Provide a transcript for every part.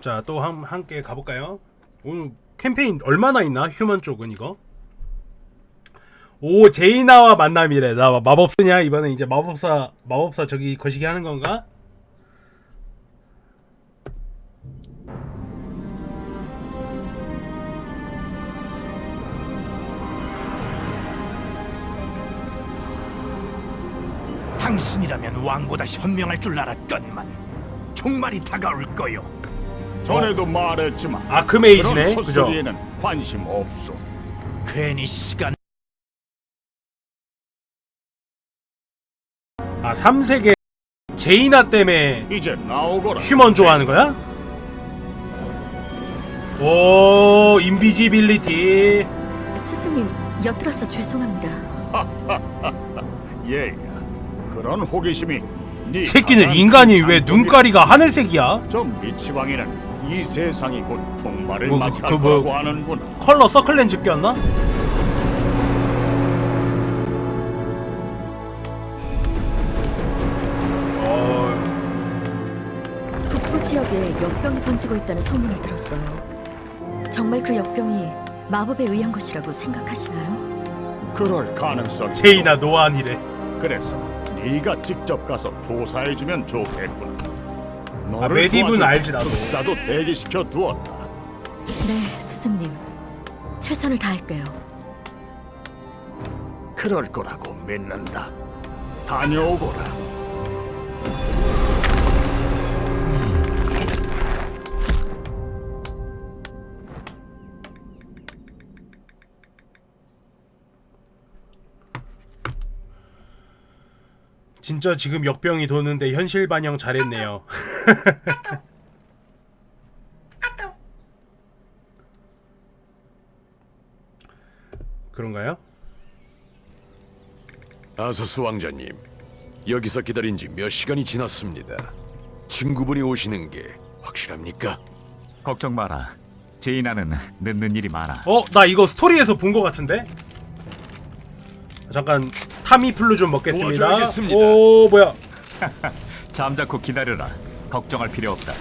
자, 또 한, 함께 가볼까요? 오늘 캠페인 얼마나 있나? 휴먼 쪽은 이거? 오, 제이나와 만남이래. 나 마법 쓰냐? 이번에 이제 마법사, 마법사 저기 거시기 하는 건가? 당신이라면 왕보다 현명할 줄 알았건만 종말이 다가올 거요. 전에도 말했지만 아크메이지네. 그런 그죠? 헛소리에는 관심 없어. 괜히 시간 아, 3세계 제이나 때문에 이제 나오거라. 휴먼 좋아하는 거야? 오, 인비지빌리티. 스승님, 엿들어서 죄송합니다. 얘야. 그런 호기심이 네 새끼는 인간이 큰 왜. 눈가리가 하늘색이야? 저 미치광이는 이 세상이 곧 종말을 뭐, 그- 맞이할 그 뭐- 거라고 하는구나. 컬러 서클렌즈 꼈나? 어, 북부 지역에 역병이 번지고 있다는 소문을 들었어요. 정말 그 역병이 마법에 의한 것이라고 생각하시나요? 그럴 가능성이 제이나 노안이래. 그래서 네가 직접 가서 조사해 주면 좋겠구나. 아, 메디브는 알지, 나도. 나도 대기시켜 두었다. 네, 스승님. 최선을 다할게요. 그럴 거라고 믿는다. 다녀오거라. 진짜 지금 역병이 도는데 현실 반영 잘했네요. 그런가요? 아서스 왕자님, 여기서 기다린 지 몇 시간이 지났습니다. 친구분이 오시는 게 확실합니까? 걱정 마라. 제이나는 늦는 일이 많아. 어, 나 이거 스토리에서 본 것 같은데? 잠깐 타미플루 좀 먹겠습니다. 도와줘야겠습니다. 오, 뭐야? 잠자코 기다려라. 걱정할 필요 없다.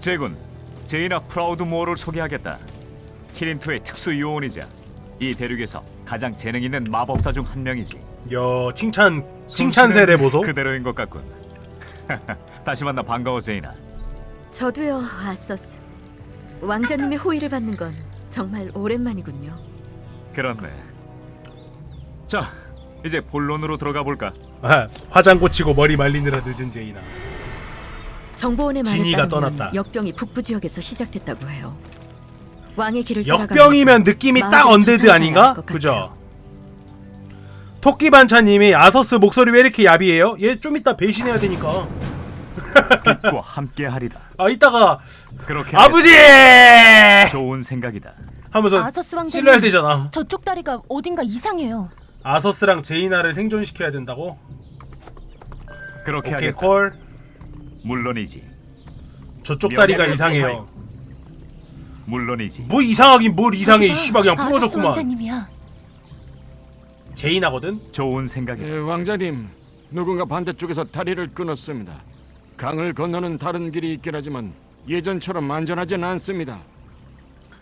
제군, 제이나 프라우드 모어를 소개하겠다. 키린토의 특수 요원이자 이 대륙에서 가장 재능 있는 마법사 중 한 명이지. 야, 칭찬 칭찬 세례 보소. 그대로인 것 같군. 다시 만나 반가워 제이나. 저도요, 아서스. 왕자님의 호의를 받는 건 정말 오랜만이군요. 그렇네. 자, 이제 본론으로 들어가 볼까? 아, 화장 고치고 머리 말리느라 늦은 제이나. 정보원의 말에 진이가 따르면 떠났다. 역병이 북부 지역에서 시작됐다고 해요. 왕의 길을 역병이면 느낌이 딱 언데드 아닌가? 그죠? 토끼 반차님이 아서스 목소리 왜 이렇게 야비해요? 얘 좀 이따 배신해야 되니까. 빛과 함께하리라. 아 이따가 그렇게 아버지. 좋은 생각이다. 하면서 아서스 왕자님. 찔러야 되잖아. 저쪽 다리가 어딘가 이상해요. 아서스랑 제이나를 생존시켜야 된다고? 그렇게 오케이 하겠다. 콜. 물론이지. 저쪽 다리가 명예를 이상해요. 물론이지. 뭐 이상하긴 뭘 이상해 이 씨발 그냥 부러졌구만. 왕자님이야. 제이나거든. 좋은 생각이다. 예, 왕자님, 누군가 반대쪽에서 다리를 끊었습니다. 강을 건너는 다른 길이 있긴 하지만 예전처럼 안전하진 않습니다.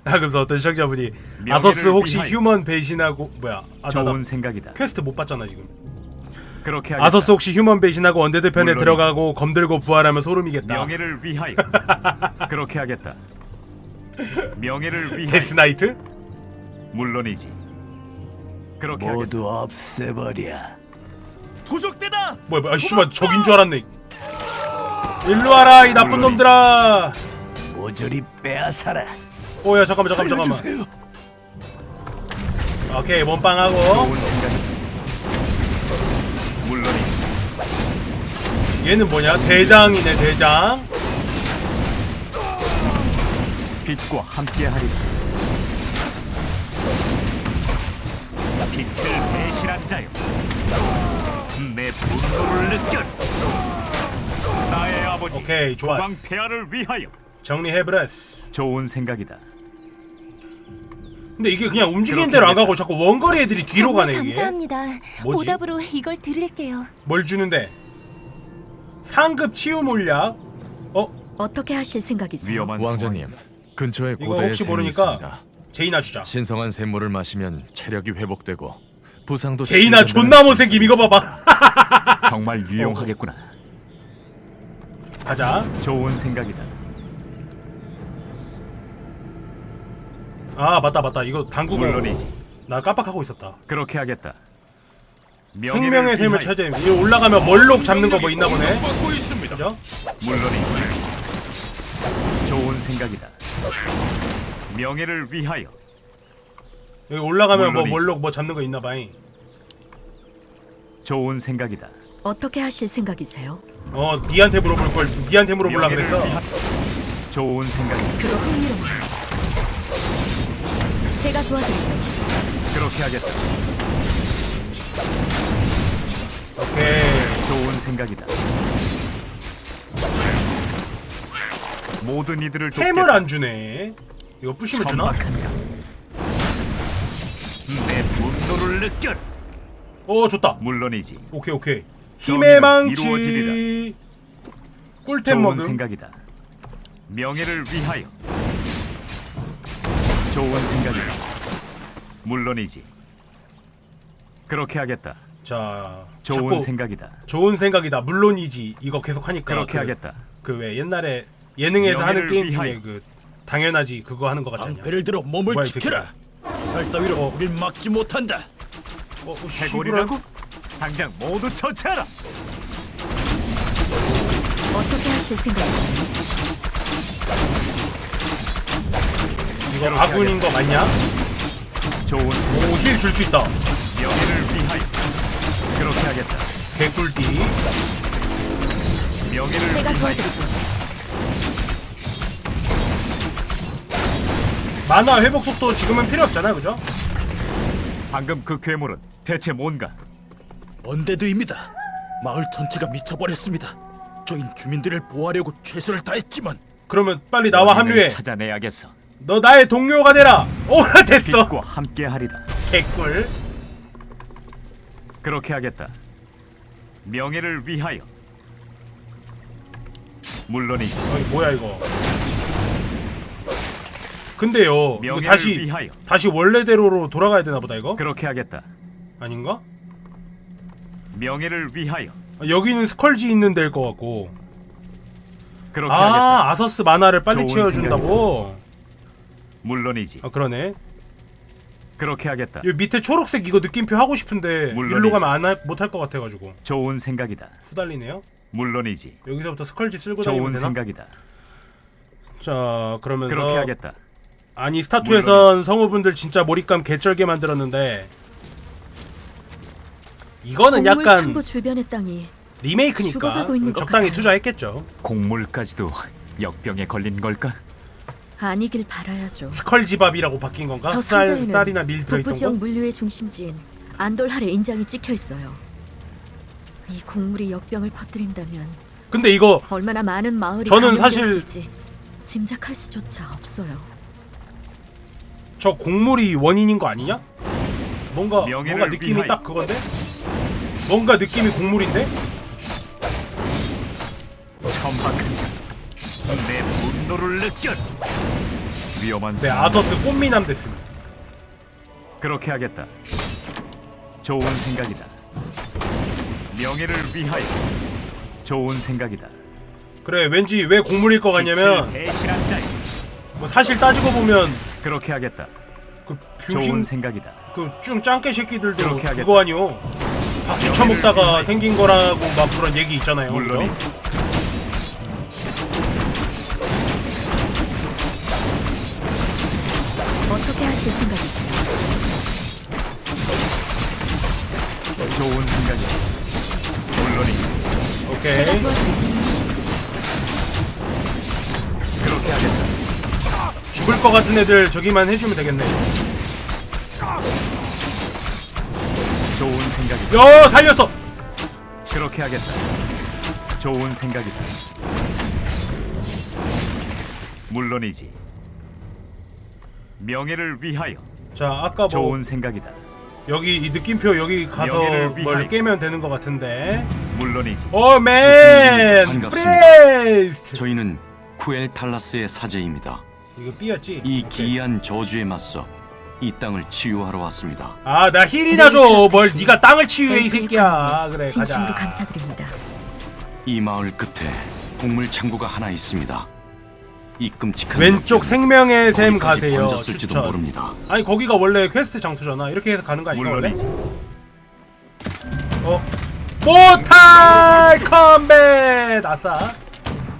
아 그래서 어떤 시청자분이 아서스 혹시 위하여. 휴먼 배신하고 뭐야? 아, 나, 나 좋은 생각이다. 퀘스트 못 봤잖아 지금. 그렇게 하겠다. 아서스 혹시 휴먼 배신하고 언데드 편에 물론이지. 들어가고 검들고 부활하면 소름이겠다. 명예를 위하여. 그렇게 하겠다. 명예를 위하여. 데스나이트? 물론이지. 그렇게 하겠다. 모두 없애버려. 도적대다. 뭐야 뭐야 아, 씨발 적인 줄 알았네. 일로 와라 이 나쁜 물론이지. 놈들아. 모조리 빼앗아라. 오야 잠깐만 잠깐만 잠깐만. 오케이 몸빵하고 좋은. 물론이지. 얘는 뭐냐 대장이네 대장. 빛과 함께하리라. 빛을 배신한 자요. 내 분노를 느껴. 나의 아버지. 오케이, 좋았어. 국왕 폐하를 위하여. 정리해브레스. 좋은 생각이다. 근데 이게 그냥 움직이는 대로 안. 가고 자꾸 원거리 애들이 뒤로 정말 가네 이게. 감사합니다. 뭐지? 오답으로 이걸 드릴게요. 뭘 주는데? 상급 치유 물약 어? 어떻게 하실 생각이세요? 위험한 왕자님, 근처에 이거 고대의 혹시 샘이 모르니까 있습니다. 제이나 주자 신성한 샘물을 마시면 체력이 회복되고 부상도 제이나 존나 못생김 이거 봐봐 정말 유용하겠구나. 가자 좋은 생각이다. 아 맞다 맞다 이거 당구가 물론이지. 나 깜빡하고 있었다 그렇게 하겠다. 생명의 샘을 위하여. 찾아야 돼. 이거 올라가면 멀록 잡는 거 뭐 있나 보네 그죠? 물론이지. 좋은 생각이다. 명예를 위하여. 여기 올라가면 뭐 물론이지. 멀록 뭐 잡는 거 있나 봐잉 좋은 생각이다. 어떻게 하실 생각이세요? 어 니한테 물어볼 걸 니한테 물어보려 명예를 그랬어 위하- 좋은 생각이다. 그거 흥미로워요. 제가 도와드리죠. 그렇게 하겠다. 오케이 좋은 생각이다. 모든 이들을 템을 안 주네 이거 부시면 주나? 천박하냐. 내 분노를 느껴. 어 좋다 물론이지. 오케이 오케이 정의는 힘의 망치 이루어지리라. 꿀템 좋은 먹음 생각이다. 명예를 위하여. 좋은 생각이다. 물론이지. 그렇게 하겠다. 자 좋은 자꾸 생각이다. 좋은 생각이다 물론이지 이거 계속 하니까 그렇게 하겠다. 그 왜 옛날에 예능에서 하는 명예를 게임 중에 위하여. 그 당연하지 그거 하는 거 같지 않냐 방패를 들어 몸을 뭐야, 이 지켜라. 살 따위로 어. 우릴 막지 못한다. 어, 어. 해골이라고? 당장 모두 처치하라. 어떻게 하실 생각이세요? 이거 아군인 거 맞냐? 좋은 생각. 오힐 줄 수 있다 명예를 위하여. 그렇게 하겠다. 개꿀띠 명예를 제가 위하여. 도와드리죠. 만화 회복 속도 지금은 필요 없잖아 그죠? 방금 그 괴물은 대체 뭔가? 언데드입니다. 마을 전체가 미쳐버렸습니다. 저인 주민들을 보호하려고 최선을 다했지만 그러면 빨리 나와 원인을 합류해 찾아내야겠어. 너 나의 동료가 되라 오 됐어 빛과 함께하리라. 개꿀 그렇게 하겠다. 명예를 위하여. 물론이지. 어이 뭐야 이거 근데요 이거 명예를 다시 위하여. 다시 원래대로로 돌아가야 되나 보다 이거? 그렇게 하겠다. 아닌가? 명예를 위하여. 아, 여기는 스컬지 있는 데일 것 같고 그렇게 하겠다. 아 아서스 만화를 빨리 좋은 채워준다고? 물론이지. 아 그러네 그렇게 하겠다. 여기 밑에 초록색 이거 느낌표 하고 싶은데 물론이지. 일로 가면 안 못할 것 같아가지고 좋은 생각이다. 후달리네요 물론이지. 여기서부터 스컬지 쓸고 다니면 좋은 되나? 생각이다. 자 그러면서 그렇게 하겠다. 아니 스타투에선 성우분들 진짜 몰입감 개쩔게 만들었는데 이거는 약간 창고 주변의 땅이 리메이크니까 죽어가고 있는 것 적당히 같아요. 투자했겠죠 곡물까지도 역병에 걸린 걸까? 아니길 바라야죠. 스컬지밥이라고 바뀐 건가? 저 쌀, 상자에는 쌀이나 밀 북부 들어있던 지역 거? 물류의 중심지인 안돌할의 인장이 찍혀 있어요. 이 곡물이 역병을 퍼뜨린다면 근데 이거 얼마나 많은 마을이 저는 사실- 감염되었을지 짐작할 수조차 없어요. 저 곡물이 원인인 거 아니냐? 뭔가 명예를 뭔가 느낌이 위하여. 딱 그건데? 뭔가 느낌이 곡물인데? 천박한 내 분노를 느껴. 위험한 네 상황. 아서스 꽃미남 됐습니다 그렇게 하겠다. 좋은 생각이다. 명예를 위하여. 좋은 생각이다. 그래 왠지 왜 곡물일 것 같냐면 빛을 배신한 자여. 뭐 사실 따지고 보면 그렇게 하겠다. 그 좋은 병신 생각이다. 그쭉 짱깨 새끼들도 그렇게 하겠다. 그거 아니요 박쥐 쳐먹다가 생긴 거라고 막 그런 얘기 있잖아요 그죠? 물론이지. 어떻게 하실 생각이세요? 좋은 생각이다. 물론이지. 제가 오케이. 그렇게 하겠다. 죽을 것 같은 애들 저기만 해주면 되겠네 좋은 생각이다. 야 살렸어 그렇게 하겠다. 좋은 생각이다. 물론이지. 명예를 위하여. 자 아까 뭐 좋은 생각이다. 여기 이 느낌표 여기 가서 명예를 뭘 위하여. 깨면 되는 것 같은데 물론이지. 오맨 반갑습니다. 프레스트 저희는 쿠엘 탈라스의 사제입니다. 이거 삐였지? 이. 기이한 저주에 맞서 이 땅을 치유하러 왔습니다. 아, 나 힐이나 줘. 뭘 그렇듯이 네가 땅을 치유해 이 새끼야. 그래, 진심으로 가자. 감사드립니다. 이 마을 끝에 곡물 창고가 하나 있습니다. 이 끔찍한 왼쪽 생명의 샘 가세요. 추천. 모릅니다. 아니 거기가 원래 퀘스트 장소잖아. 이렇게 해서 가는 거 아닌가 원래? 물론이지. 어. 모탈 컴뱃 아싸.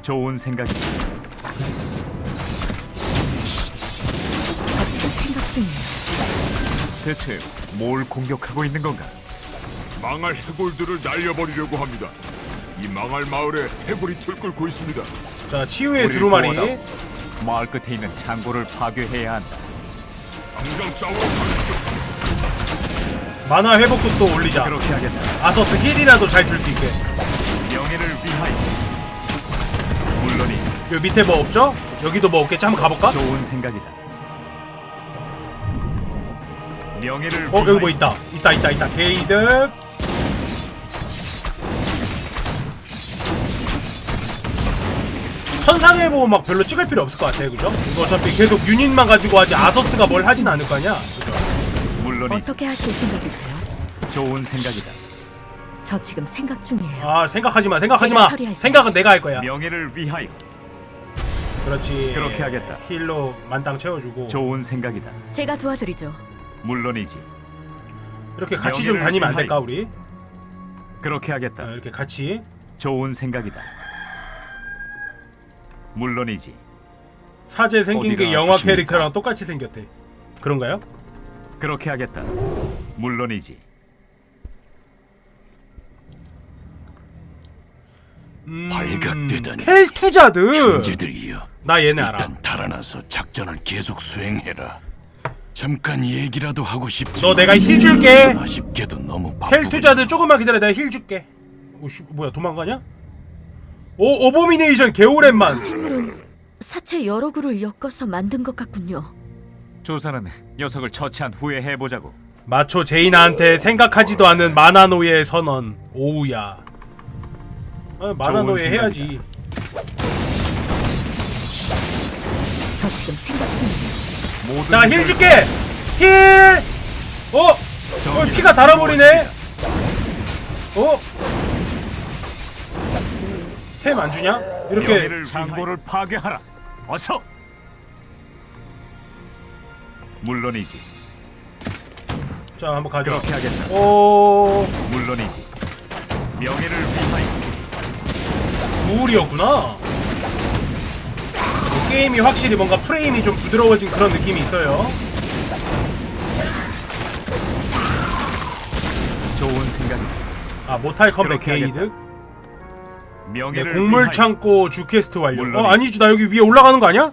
좋은 생각이다. 저 지금 생각 중이에요. 대체 뭘 공격하고 있는 건가? 망할 해골들을 날려버리려고 합니다. 이 망할 마을에 해골이 들끓고 있습니다. 자, 치유의 우리를 두루마리. 구하다. 마을 끝에 있는 창고를 파괴해야 한다. 당장 싸우러 가시죠. 만화 회복도 또 올리자. 그렇게 하겠다. 아서스 힐이라도 잘 줄 수 있게. 명예를 위하여. 물론이지. 여기 밑에 뭐 없죠? 여기도 뭐 없겠지? 한번 가볼까? 좋은 생각이다. 명예를 어, 여기 뭐. 있다. 있다, 있다, 있다. 게이득. 천상의 보호 막 별로 찍을 필요 없을 것 같아, 그죠? 이거 어차피 계속 유닛만 가지고 하지 아서스가 뭘 하진 않을 거 아니야, 그죠? 물론이지. 어떻게 하실 생각이세요? 좋은 생각이다. 저 지금 생각 중이에요. 아, 생각하지 마, 생각하지 제가 마. 처리할게요. 생각은 내가 할 거야. 명예를 위하여. 그렇지. 그렇게 하겠다. 힐로 만땅 채워주고. 좋은 생각이다. 제가 도와드리죠. 물론이지. 이렇게 같이 좀 명예를 다니면 안 위하여. 될까, 우리? 그렇게 하겠다. 어, 이렇게 같이. 좋은 생각이다. 물론이지. 사제 생긴 게 어디가 영화 아프십니까? 캐릭터랑 똑같이 생겼대. 그런가요? 그렇게 하겠다. 물론이지. 음, 발각되다니. 켈투자드. 쟤들이여 나 얘네 알아. 일단 달아나서 작전을 계속 수행해라. 잠깐 얘기라도 하고 싶지. 너 내가 힐 줄게. 아쉽게도 너무 바쁘. 켈투자드 조금만 기다려 내가 힐 줄게 오씨 뭐야 도망가냐? 오 오보미네이션 개오랜만 저 생물은 사체 여러 구를 엮어서 만든 것 같군요. 조사는 녀석을 처치한 후에 해보자고. 마초 제이나한테 생각하지도 않은 마나노의 선언 오우야 아, 마나노예 좋은 해야지 저 지금 생각 중이에요. 모든 자힐걸 줄게 힐 어? 어 피가 달아버리네 어? 템 안 주냐? 이렇게 창고를 파괴하라. 어서. 물론이지. 자 한번 가자 그렇게 하겠다. 오 물론이지. 명예를 위하여. 우울이었구나. 이 게임이 확실히 뭔가 프레임이 좀 부드러워진 그런 느낌이 있어요. 좋은 생각이다. 아 모탈 컴백 그렇게 게이드. 네, 곡물 위하여. 창고 주 퀘스트 완료. 어 물론이지. 아니지 나 여기 위에 올라가는 거 아니야?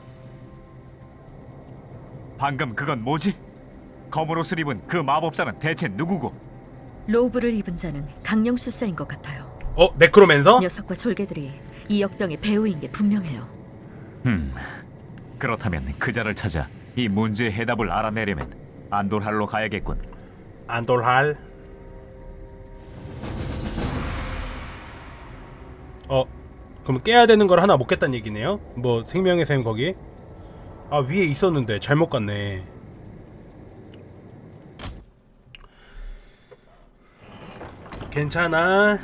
방금 그건 뭐지? 검은 옷을 입은 그 마법사는 대체 누구고? 로브를 입은 자는 강령술사인 것 같아요. 어 네크로맨서? 녀석과 졸개들이 이 역병의 배우인 게 분명해요. 음. 그렇다면 그자를 찾아 이 문제의 해답을 알아내려면 안돌할로 가야겠군. 안돌할. 어 그럼 깨야 되는 걸 하나 못 깼단 얘기네요. 뭐 생명의 샘 거기. 아 위에 있었는데 잘못 갔네. 괜찮아.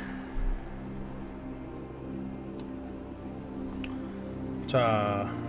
자